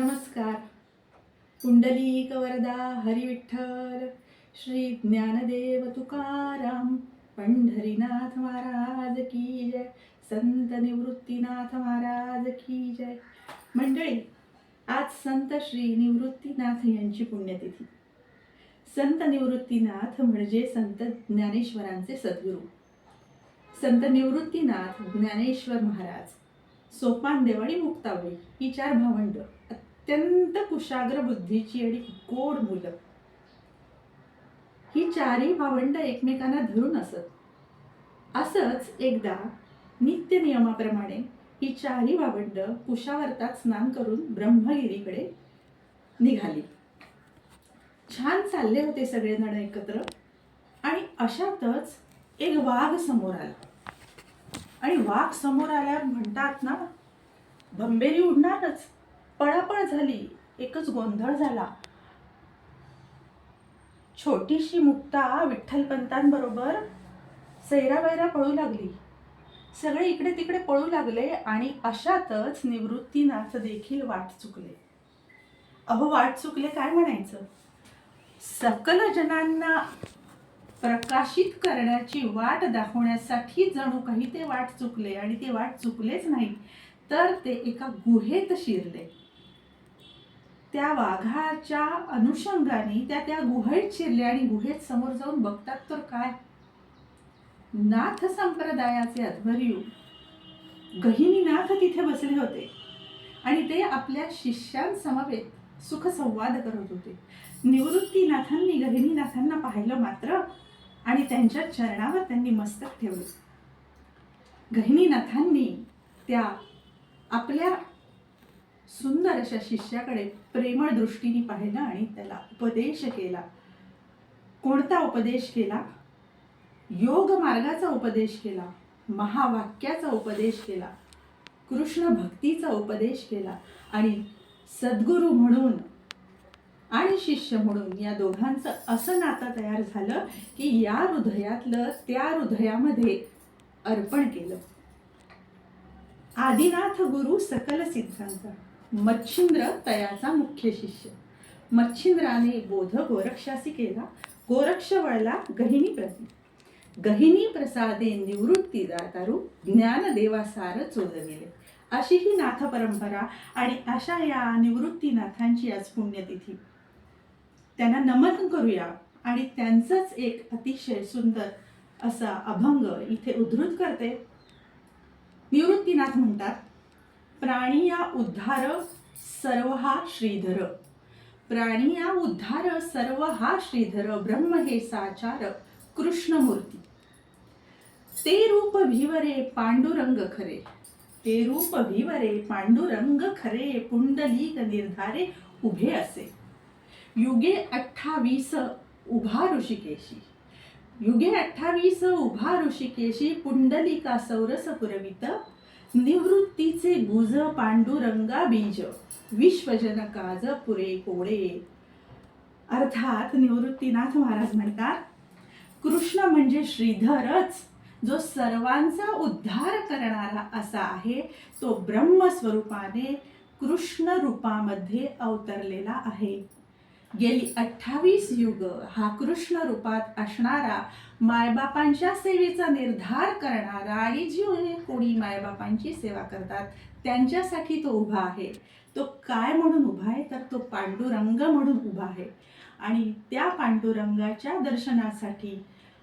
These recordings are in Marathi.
नमस्कार. पुंडलिक वरदा हरिविठ्ठल श्री ज्ञानदेव तुकाराम पंढरीनाथ महाराज की जय संत निवृत्तीनाथ महाराज की जय. मंडळी आज संत श्री निवृत्तीनाथ यांची पुण्यतिथी. संत निवृत्तीनाथ म्हणजे संत ज्ञानेश्वरांचे सद्गुरू. संत निवृत्तीनाथ ज्ञानेश्वर महाराज. सोपानदेव आणि मुक्तावळी ही चार भावंड अत्यंत कुशाग्र बुद्धीची आणि गोड मुलं. ही चारही भावंड एकमेकांना धरून असत. असंच एकदा नित्य नियमाप्रमाणे ही चारही भावंड कुशावर्तात स्नान करून ब्रह्मगिरीकडे निघाली. छान चालले होते सगळेजण एकत्र आणि अशातच एक वाघ समोर आला. आणि वाघ समोर आल्यावर म्हणतात ना भंबेरी उडणारच. पळापळ झाली एकच गोंधळ झाला. छोटीशी मुक्ता विठ्ठलपंतांबरोबर सैरावैरा पळू लागली. सगळे इकडे तिकडे पळू लागले आणि अशातच निवृत्तीनाथ देखील वाट चुकले. अहो वाट चुकले काय म्हणायचं? सकल जनांना प्रकाशित करण्याची वाट दाखवण्यासाठी जणू काही ते वाट चुकले आणि ते वाट चुकलेच नाही तर ते एका गुहेत शिरले. त्या वाघाच्या अनुषंगाने त्या त्या गुहेत शिरले आणि गुहेत समोर जाऊन बघतात तर काय? नाथ संप्रदायाचे अध्वर्यू गहिनीनाथ तिथे बसले होते आणि ते आपल्या शिष्यांसमवेत सुखसंवाद करत होते. निवृत्तीनाथांनी गहिनीनाथांना पाहिलं मात्र आणि त्यांच्या चरणावर त्यांनी मस्तक ठेवलं. गहिनीनाथांनी त्या आपल्या सुंदर अशा शिष्याकडे प्रेमळ दृष्टीने पाहिलं आणि त्याला उपदेश केला. कोणता उपदेश केला? योग मार्गाचा उपदेश केला. महावाक्याचा उपदेश केला. कृष्ण भक्तीचा उपदेश केला. आणि सद्गुरू म्हणून आणि शिष्य म्हणून या दोघांचं असं नातं तयार झालं की या हृदयातलं त्या हृदयामध्ये अर्पण केलं. आदिनाथ गुरु सकल सिद्धांचा मच्छिंद्र तयाचा मुख्य शिष्य. मच्छिंद्राने बोध गोरक्षासी केला गोरक्ष वळला गहिनी प्रती. गहिनी प्रसादे निवृत्ती दातारू ज्ञानदेवासार चोदविले अशी ही नाथ परंपरा आणि अशा या निवृत्तीनाथांची आज पुण्यतिथी. त्यांना नमन करूया. आणि त्यांचंच एक अतिशय सुंदर असा अभंग इथे उद्धृत करते. निवृत्तीनाथ म्हणतात प्राणी या उद्धार सर्व हा श्रीधर. प्राणी या उद्धार सर्व हा श्रीधर. ब्रह्म हे साचार कृष्णमूर्ती. ते रूप भिवरे पांडुरंग खरे. ते रूप भिवरे पांडुरंग खरे. पुंडलीक निर्धारे उभे असे. युगे अठ्ठावीस उभा ऋषिकेशी. युगे अठ्ठावीस उभा ऋषिकेशी पुंडलिका सौरस पुरवित निवृत्तीचे गुज पांडुरंगा बीज विश्वजनकाज पुरे कोळे अर्थात निवृत्तीनाथ महाराज म्हणतात कृष्ण म्हणजे श्रीधरच जो सर्वांचा उद्धार करणारा असा आहे तो ब्रह्मस्वरूपाने कृष्ण रूपामध्ये अवतरलेला आहे. गेली अठ्ठावीस युग हा कृष्ण रूपात असणारा मायबापांच्या सेवेचा निर्धार करणारा आणि जे कोणी मायबापांची सेवा करतात त्यांच्यासाठी तो उभा आहे. तो काय म्हणून उभा आहे? तर तो पांडुरंग म्हणून उभा आहे. आणि त्या पांडुरंगाच्या दर्शनासाठी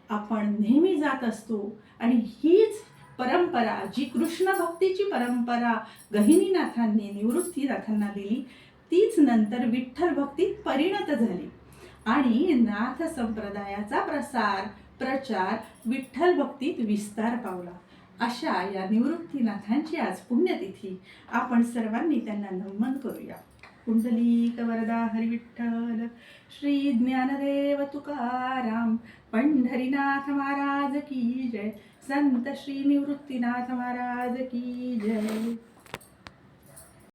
आपण नेहमी जात असतो आणि हीच परंपरा जी कृष्ण भक्तीची परंपरा गहिनीनाथांनी निवृत्तीनाथांना दिली तीच नंतर विठ्ठल भक्तीत परिणत झाली. आणि नाथ संप्रदायाचा प्रसार प्रचार विठ्ठल भक्तीत विस्तार पावला. अशा या निवृत्तीनाथांची आज पुण्यतिथी. आपण सर्वांनी त्यांना नमन करूया. कुंडलीक वरदा हरिविठ्ठल श्री ज्ञानदेव तुकाराम पंढरीनाथ महाराज की जय. संत श्री निवृत्तीनाथ महाराज की जय.